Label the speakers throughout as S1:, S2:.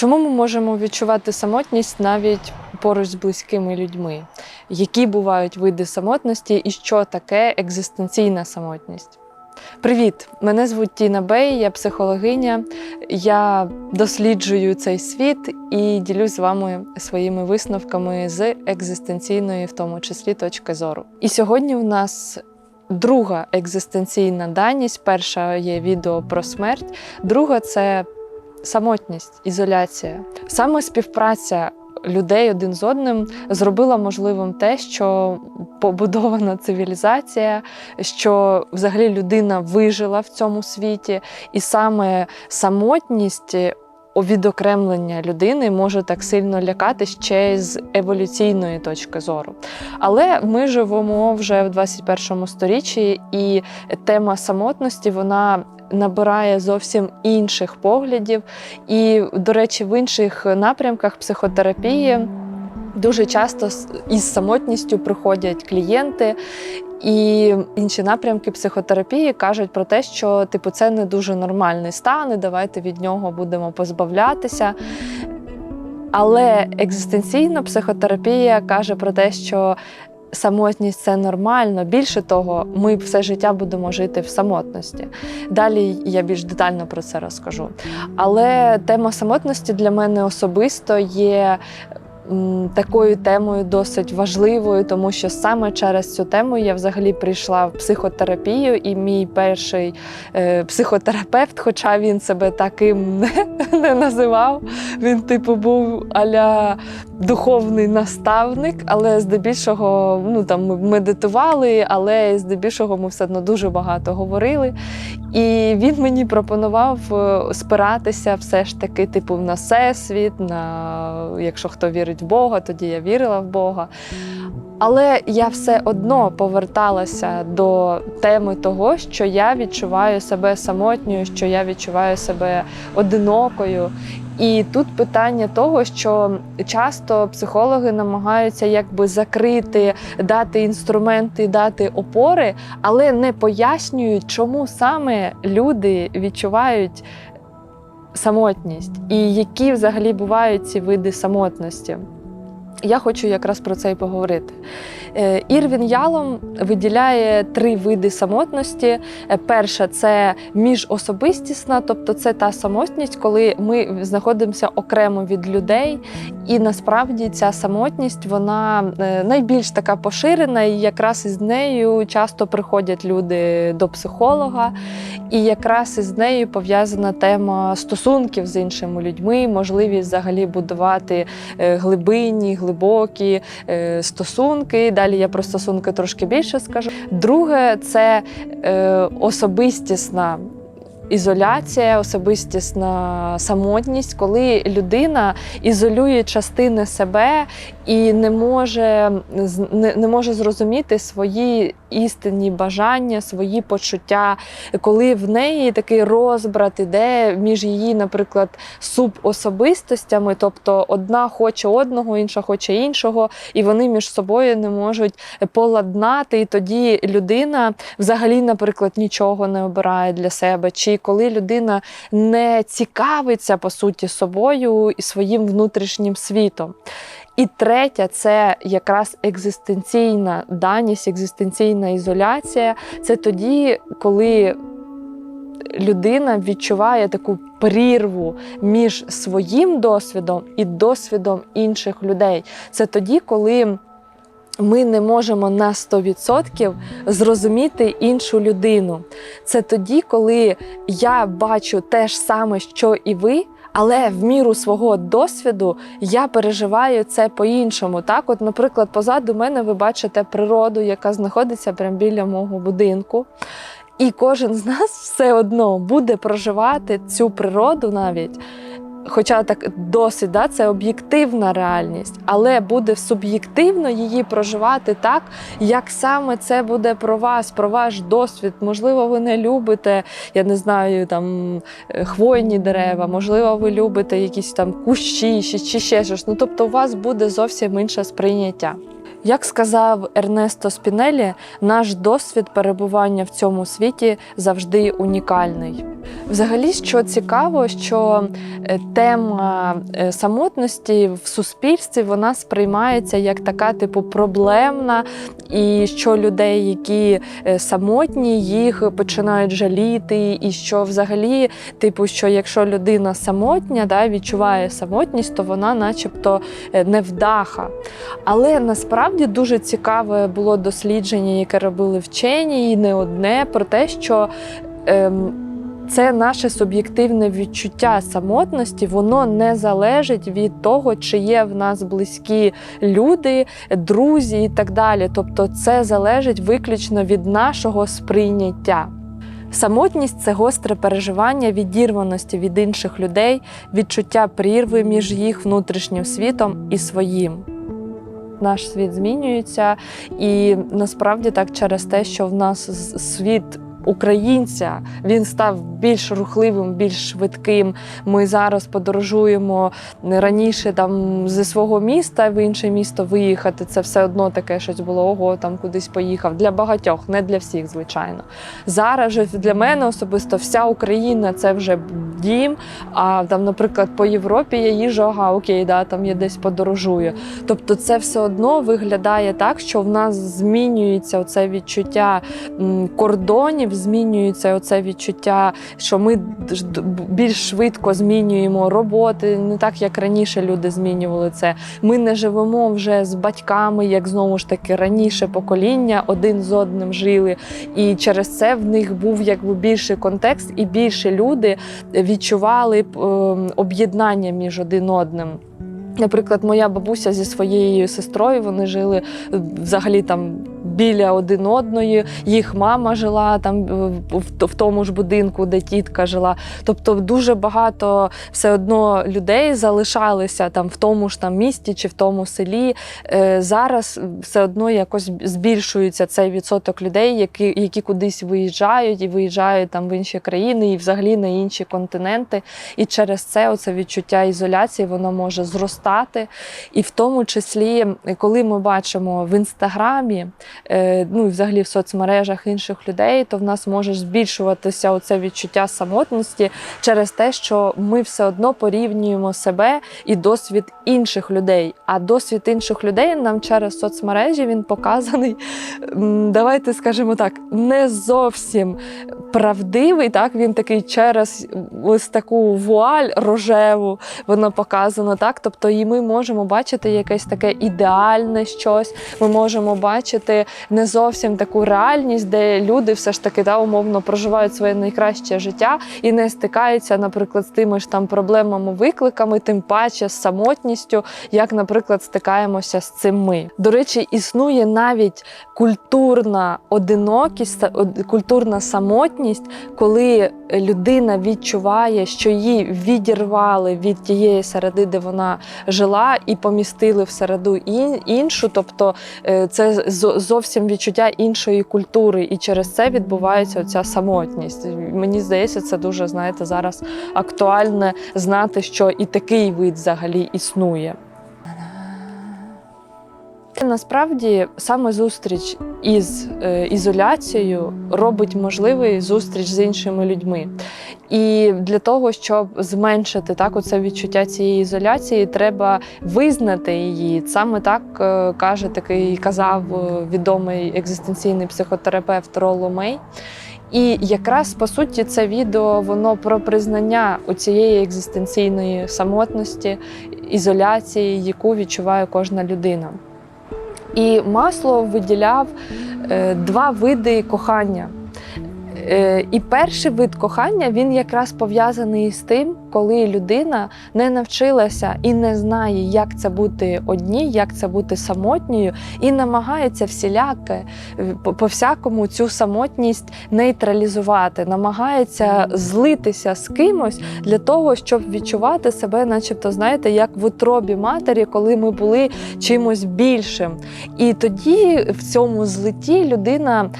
S1: Чому ми можемо відчувати самотність навіть поруч з близькими людьми? Які бувають види самотності і що таке екзистенційна самотність? Привіт! Мене звуть Тіна Бей, я психологиня. Я досліджую цей світ і ділюсь з вами своїми висновками з екзистенційної, в тому числі, точки зору. І сьогодні у нас друга екзистенційна даність. Перша є відео про смерть, друга це самотність, ізоляція. Саме співпраця людей один з одним зробила можливим те, що побудована цивілізація, що взагалі людина вижила в цьому світі, і саме самотність. Відокремлення людини може так сильно лякати ще з еволюційної точки зору. Але ми живемо вже в 21 сторіччі, і тема самотності вона набирає зовсім інших поглядів. І, до речі, в інших напрямках психотерапії дуже часто із самотністю приходять клієнти. І інші напрямки психотерапії кажуть про те, що типу це не дуже нормальний стан, і давайте від нього будемо позбавлятися. Але екзистенційна психотерапія каже про те, що самотність це нормально. Більше того, ми все життя будемо жити в самотності. Далі я більш детально про це розкажу. Але тема самотності для мене особисто є. Такою темою досить важливою, тому що саме через цю тему я взагалі прийшла в психотерапію, і мій перший е, психотерапевт, хоча він себе таким не, називав, він, типу, був аля духовний наставник, але здебільшого ну, там, ми медитували, але здебільшого ми все одно дуже багато говорили. І він мені пропонував спиратися все ж таки, типу, на всесвіт, на якщо хто вірить в Бога, тоді я вірила в Бога. Але я все одно поверталася до теми того, що я відчуваю себе самотньою, що я відчуваю себе одинокою. І тут питання того, що часто психологи намагаються якби закрити, дати інструменти, дати опори, але не пояснюють, чому саме люди відчувають самотність і які взагалі бувають ці види самотності. Я хочу якраз про це і поговорити. Ірвін Ялом виділяє три види самотності. Перша це міжособистісна, тобто це та самотність, коли ми знаходимося окремо від людей, і насправді ця самотність вона найбільш така поширена, і якраз із нею часто приходять люди до психолога, і якраз із нею пов'язана тема стосунків з іншими людьми, можливість взагалі будувати глибинні, глибокі стосунки. Далі я про стосунки трошки більше скажу. Друге це е, особистісна. Ізоляція, особистісна самотність, коли людина ізолює частини себе і не може не, не може зрозуміти свої істинні бажання, свої почуття, коли в неї такий розбрат іде між її, наприклад, субособистостями, тобто одна хоче одного, інша хоче іншого, і вони між собою не можуть поладнати. І тоді людина взагалі, наприклад, нічого не обирає для себе. Чи коли людина не цікавиться по суті собою і своїм внутрішнім світом. І третя це якраз екзистенційна даність, екзистенційна ізоляція. Це тоді, коли людина відчуває таку прірву між своїм досвідом і досвідом інших людей. Це тоді, коли ми не можемо на 100% зрозуміти іншу людину. Це тоді, коли я бачу те ж саме, що і ви. Але в міру свого досвіду я переживаю це по-іншому. Так, от, наприклад, позаду мене ви бачите природу, яка знаходиться прямо біля мого будинку. І кожен з нас все одно буде проживати цю природу навіть. Хоча так досить, да, це об'єктивна реальність, але буде суб'єктивно її проживати так, як саме це буде про вас, про ваш досвід. Можливо, ви не любите, я не знаю, там хвойні дерева, можливо, ви любите якісь там кущі чи ще щось. Ну тобто, у вас буде зовсім інше сприйняття. Як сказав Ернесто Спінелі, наш досвід перебування в цьому світі завжди унікальний. Взагалі, що цікаво, що е, тема е, самотності в суспільстві вона сприймається як така, типу, проблемна, і що людей, які е, самотні, їх починають жаліти, і що взагалі, типу, що якщо людина самотня, да, відчуває самотність, то вона, начебто, невдаха. Але насправді дуже цікаве було дослідження, яке робили вчені, і не одне, про те, що. Ем, це наше суб'єктивне відчуття самотності, воно не залежить від того, чи є в нас близькі люди, друзі і так далі. Тобто, це залежить виключно від нашого сприйняття. Самотність це гостре переживання відірваності від інших людей, відчуття прірви між їх внутрішнім світом і своїм. Наш світ змінюється, і насправді так через те, що в нас світ українця він став більш рухливим, більш швидким. Ми зараз подорожуємо раніше там зі свого міста в інше місто виїхати. Це все одно таке щось було. Ого, там кудись поїхав. Для багатьох, не для всіх, звичайно. Зараз же для мене особисто вся Україна це вже дім. А там, наприклад, по Європі я їжу, ага, окей, да, там я десь подорожую. Тобто, це все одно виглядає так, що в нас змінюється оце відчуття м, кордонів, змінюється оце відчуття, що ми більш швидко змінюємо роботи, не так як раніше люди змінювали це. Ми не живемо вже з батьками, як знову ж таки раніше покоління один з одним жили. І через це в них був якби більший контекст, і більше люди відчували ем, об'єднання між один одним. Наприклад, моя бабуся зі своєю сестрою вони жили е, взагалі там біля один одної. Їх мама жила там е, в, тому ж будинку, де тітка жила. Тобто, дуже багато все одно людей залишалися там в тому ж там місті чи в тому селі. Е, Зараз все одно якось збільшується цей відсоток людей, які, які кудись виїжджають і виїжджають там в інші країни і взагалі на інші континенти. І через це оце відчуття ізоляції воно може зростати. І в тому числі, коли ми бачимо в інстаграмі, е, ну і взагалі в соцмережах інших людей, то в нас може збільшуватися оце відчуття самотності через те, що ми все одно порівнюємо себе і досвід інших людей. А досвід інших людей нам через соцмережі він показаний, давайте скажемо так, не зовсім правдивий. Так він такий через ось таку вуаль рожеву, воно показано так. Тобто, і ми можемо бачити якесь таке ідеальне щось. Ми можемо бачити не зовсім таку реальність, де люди все ж таки да, умовно проживають своє найкраще життя і не стикаються, наприклад, з тими ж там проблемами, викликами, тим паче з самотністю, як, наприклад, стикаємося з цим ми. До речі, існує навіть культурна одинокість, культурна самотність, коли людина відчуває, що її відірвали від тієї середи, де вона жила, і помістили в середу іншу. Тобто е, це зовсім відчуття іншої культури, і через це відбувається оця самотність. Мені здається, це дуже знаєте зараз актуальне знати, що і такий вид взагалі існує. Насправді саме зустріч із е, ізоляцією робить можливий зустріч з іншими людьми. І для того, щоб зменшити так оце відчуття цієї ізоляції, треба визнати її. Саме так е, каже такий казав е, відомий екзистенційний психотерапевт Ролло Мей. І якраз по суті це відео воно про признання у цієї екзистенційної самотності, ізоляції, яку відчуває кожна людина. І масло виділяв е, два види кохання. Е, І перший вид кохання він якраз пов'язаний з тим, коли людина не навчилася і не знає, як це бути одній, як це бути самотньою, і намагається всіляке е, по- по-всякому цю самотність нейтралізувати, намагається злитися з кимось для того, щоб відчувати себе, начебто, знаєте, як в утробі матері, коли ми були чимось більшим. І тоді в цьому злитті людина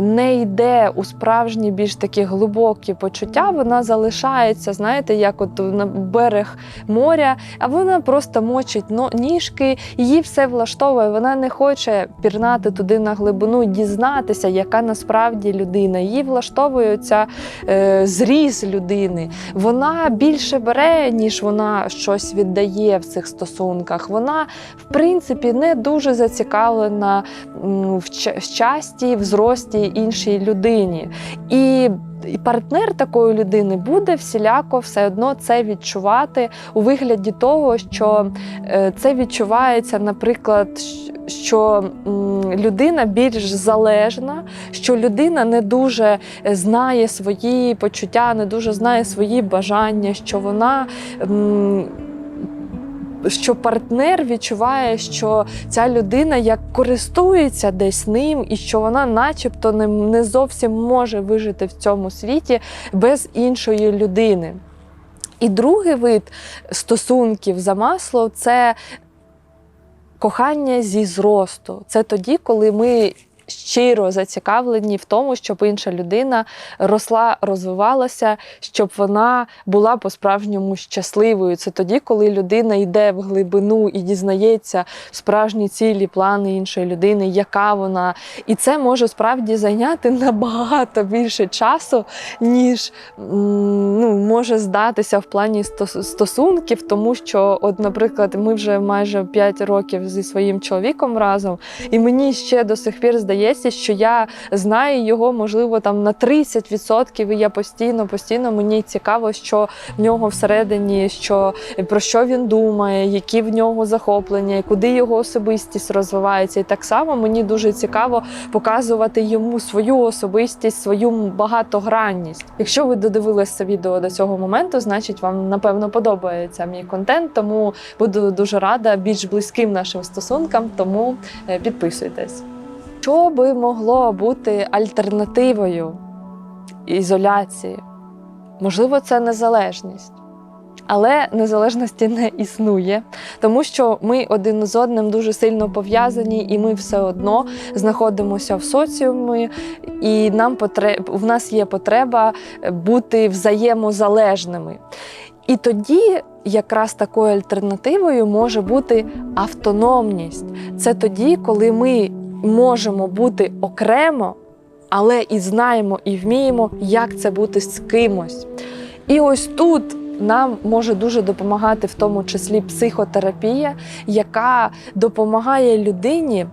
S1: не йде у справжні більш такі глибокі почуття, вона залишається, знаєте, як от на берег моря, а вона просто мочить ніжки, її все влаштовує. Вона не хоче пірнати туди на глибину, дізнатися, яка насправді людина. Її влаштовує ця е, зріз людини. Вона більше бере, ніж вона щось віддає в цих стосунках. Вона, в принципі, не дуже зацікавлена в щасті, в зрості іншій людині. І і партнер такої людини буде всіляко все одно це відчувати у вигляді того, що е, це відчувається, наприклад, що людина більш залежна, що людина не дуже знає свої почуття, не дуже знає свої бажання, що вона. Що партнер відчуває, що ця людина як користується десь ним, і що вона, начебто, не зовсім може вижити в цьому світі без іншої людини. І другий вид стосунків за масло це кохання зі зросту. Це тоді, коли ми щиро зацікавлені в тому, щоб інша людина росла, розвивалася, щоб вона була по-справжньому щасливою. Це тоді, коли людина йде в глибину і дізнається справжні цілі, плани іншої людини, яка вона. І це може справді зайняти набагато більше часу, ніж ну, може здатися в плані стосунків, тому що, от, наприклад, ми вже майже 5 років зі своїм чоловіком разом, і мені ще до сих пір здається, що я знаю його, можливо, там на 30%, і я постійно, постійно мені цікаво, що в нього всередині, що про що він думає, які в нього захоплення, і куди його особистість розвивається. І так само мені дуже цікаво показувати йому свою особистість, свою багатогранність. Якщо ви додивилися відео до цього моменту, значить вам напевно подобається мій контент, тому буду дуже рада більш близьким нашим стосункам, тому е, підписуйтесь. Що би могло бути альтернативою ізоляції? Можливо, це незалежність. Але незалежності не існує, тому що ми один з одним дуже сильно пов'язані, і ми все одно знаходимося в соціумі, і нам потреб... в нас є потреба бути взаємозалежними. І тоді якраз такою альтернативою може бути автономність. Це тоді, коли ми можемо бути окремо, але і знаємо, і вміємо, як це бути з кимось. І ось тут нам може дуже допомагати, в тому числі психотерапія, яка допомагає людині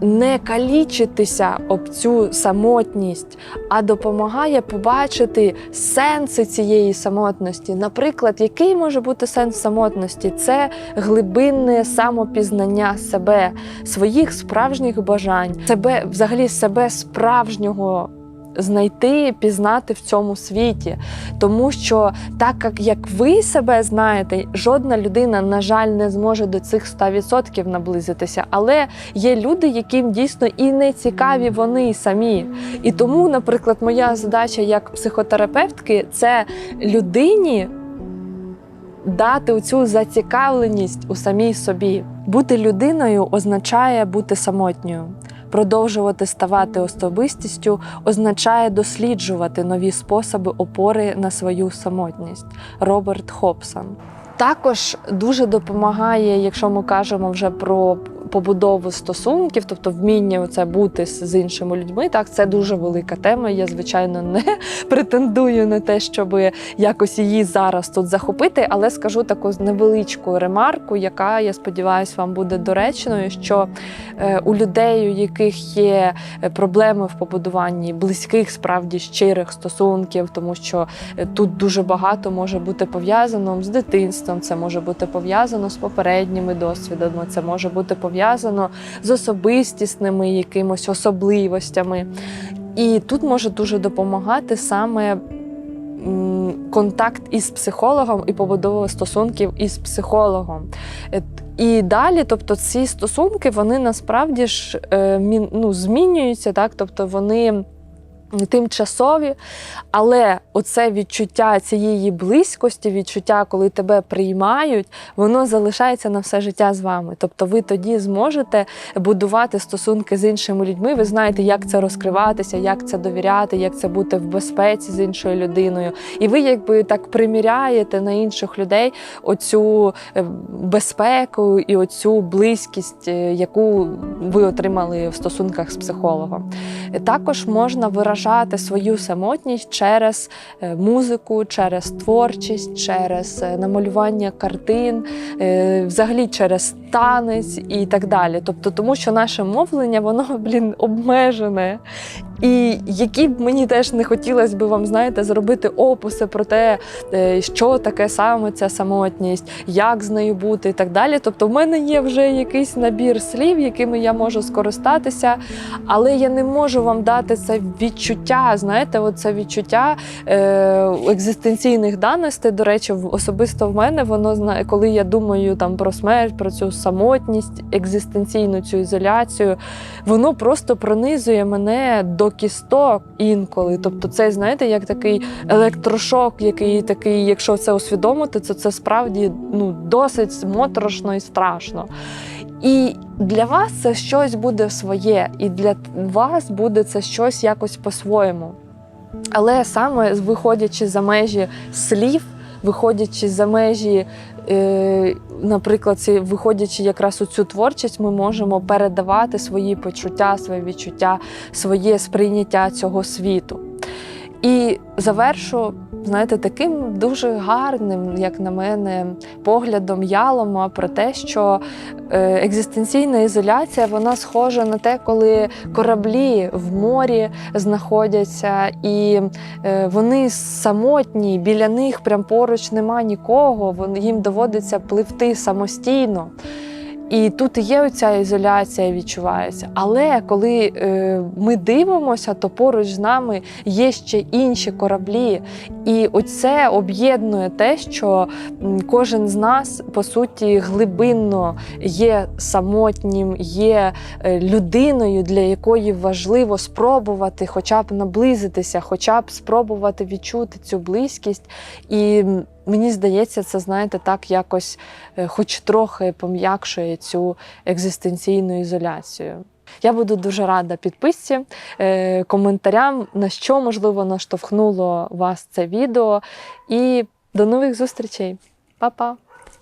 S1: не калічитися об цю самотність, а допомагає побачити сенси цієї самотності. Наприклад, який може бути сенс самотності? Це глибинне самопізнання себе, своїх справжніх бажань, себе, взагалі себе справжнього. Знайти, пізнати в цьому світі, тому що так як, ви себе знаєте, жодна людина, на жаль, не зможе до цих 100% наблизитися. Але є люди, яким дійсно і не цікаві вони самі. І тому, наприклад, моя задача як психотерапевтки це людині дати оцю зацікавленість у самій собі. Бути людиною означає бути самотньою. Продовжувати ставати особистістю означає досліджувати нові способи опори на свою самотність. Роберт Хобсон. Також дуже допомагає, якщо ми кажемо вже про побудову стосунків, тобто вміння це бути з іншими людьми. Так, це дуже велика тема. Я, звичайно, не претендую на те, щоб якось її зараз тут захопити, але скажу таку невеличку ремарку, яка, я сподіваюся, вам буде доречною, що е, у людей, у яких є е, проблеми в побудуванні близьких, справді щирих стосунків, тому що е, тут дуже багато може бути пов'язано з дитинством, це може бути пов'язано з попередніми досвідами, це може бути пов'язано з особистісними якимось особливостями. І тут може дуже допомагати саме контакт із психологом і побудова стосунків із психологом. Е, І далі, тобто, ці стосунки вони насправді ж е, ну, змінюються, так? тобто вони тимчасові, але оце відчуття цієї близькості, відчуття, коли тебе приймають, воно залишається на все життя з вами. Тобто ви тоді зможете будувати стосунки з іншими людьми. Ви знаєте, як це розкриватися, як це довіряти, як це бути в безпеці з іншою людиною. І ви якби так приміряєте на інших людей оцю е, безпеку і оцю близькість, е, яку ви отримали в стосунках з психологом. Також можна виражати свою самотність через е, музику, через творчість, через е, намалювання картин, е, взагалі через танець і так далі. Тобто, тому що наше мовлення, воно, блін, обмежене. І які б мені теж не хотілося би вам, знаєте, зробити описи про те, що таке саме ця самотність, як з нею бути і так далі. Тобто, в мене є вже якийсь набір слів, якими я можу скористатися, але я не можу вам дати це відчуття. Знаєте, оце відчуття е, екзистенційних даностей. До речі, особисто в мене воно знає, коли я думаю там про смерть, про цю самотність, екзистенційну цю ізоляцію, воно просто пронизує мене до кісток інколи. Тобто, це знаєте, як такий електрошок, який такий, якщо це усвідомити, то це справді ну досить моторошно і страшно. І для вас це щось буде своє, і для вас буде це щось якось по-своєму. Але саме виходячи за межі слів, виходячи за межі, е, наприклад, виходячи якраз у цю творчість, ми можемо передавати свої почуття, свої відчуття, своє сприйняття цього світу. І завершу, знаєте, таким дуже гарним, як на мене, поглядом Ялома про те, що е, екзистенційна ізоляція вона схожа на те, коли кораблі в морі знаходяться, і е, вони самотні, біля них прям поруч нема нікого. Їм доводиться пливти самостійно. І тут є оця ізоляція відчувається. Але коли е, ми дивимося, то поруч з нами є ще інші кораблі. І оце об'єднує те, що кожен з нас по суті глибинно є самотнім, є е, людиною, для якої важливо спробувати хоча б наблизитися, хоча б спробувати відчути цю близькість. І мені здається, це знаєте, так якось, е, хоч трохи пом'якшує цю екзистенційну ізоляцію. Я буду дуже рада підписці, е, коментарям, на що можливо наштовхнуло вас це відео. І до нових зустрічей. Па-па!